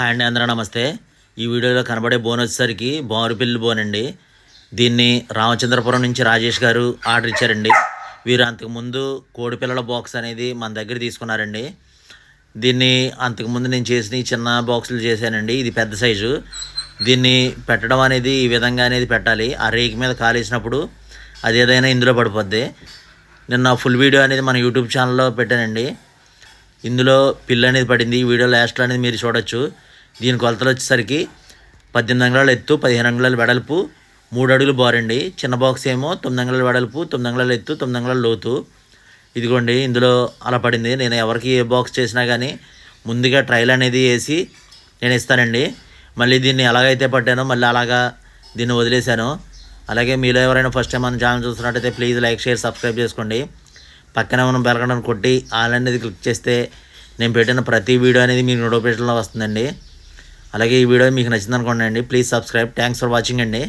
Hi అండి అందరూ నమస్తే. ఈ వీడియోలో కనబడే బోన్ వచ్చేసరికి బోరుపిల్లి బోన్ అండి. దీన్ని రామచంద్రపురం నుంచి రాజేష్ గారు ఆర్డర్ ఇచ్చారండి. వీరు అంతకుముందు కోడిపిల్లల బాక్స్ అనేది మన దగ్గర తీసుకున్నారండి. దీన్ని అంతకుముందు నేను చేసిన చిన్న బాక్సులు చేశానండి. ఇది పెద్ద సైజు దీన్ని పెట్టడం అనేది ఈ విధంగా అనేది పెట్టాలి. ఆ రేక్ మీద కాలేసినప్పుడు అది ఏదైనా ఇందులో పడిపోద్ది. నిన్న ఫుల్ వీడియో అనేది మన యూట్యూబ్ ఛానల్లో పెట్టానండి. ఇందులో పిల్ల అనేది పడింది. ఈ వీడియో లాస్ట్లో అనేది మీరు చూడొచ్చు. దీని కొలతలు వచ్చేసరికి పద్దెనిమిది అంగుళాల ఎత్తు పదిహేను అంగుళాల వెడల్పు మూడు అడుగులు బారండి చిన్న బాక్స్ ఏమో తొమ్మిది అంగుళాల వెడల్పు తొమ్మిది అంగుళాల ఎత్తు తొమ్మిది అంగుళాల లోతు. ఇదిగోండి ఇందులో అలా పడింది. నేను ఎవరికి ఏ బాక్స్ చేసినా కానీ ముందుగా ట్రయల్ అనేది వేసి నేను ఇస్తానండి. మళ్ళీ దీన్ని ఎలాగైతే పట్టానో మళ్ళీ అలాగా దీన్ని వదిలేశాను. అలాగే మీలో ఎవరైనా ఫస్ట్ టైం మన ఛానల్ చూస్తున్నట్టయితే ప్లీజ్ లైక్ షేర్ సబ్స్క్రైబ్ చేసుకోండి. పక్కనే ఉన్న బెలగడం కొట్టి ఆల్ అనేది క్లిక్ చేస్తే నేను పెట్టిన ప్రతి వీడియో అనేది మీకు నోటిఫికేషన్లో వస్తుందండి. అలాగే ఈ వీడియో మీకు నచ్చింది అనుకోండి అండి please subscribe thanks for watching అండి.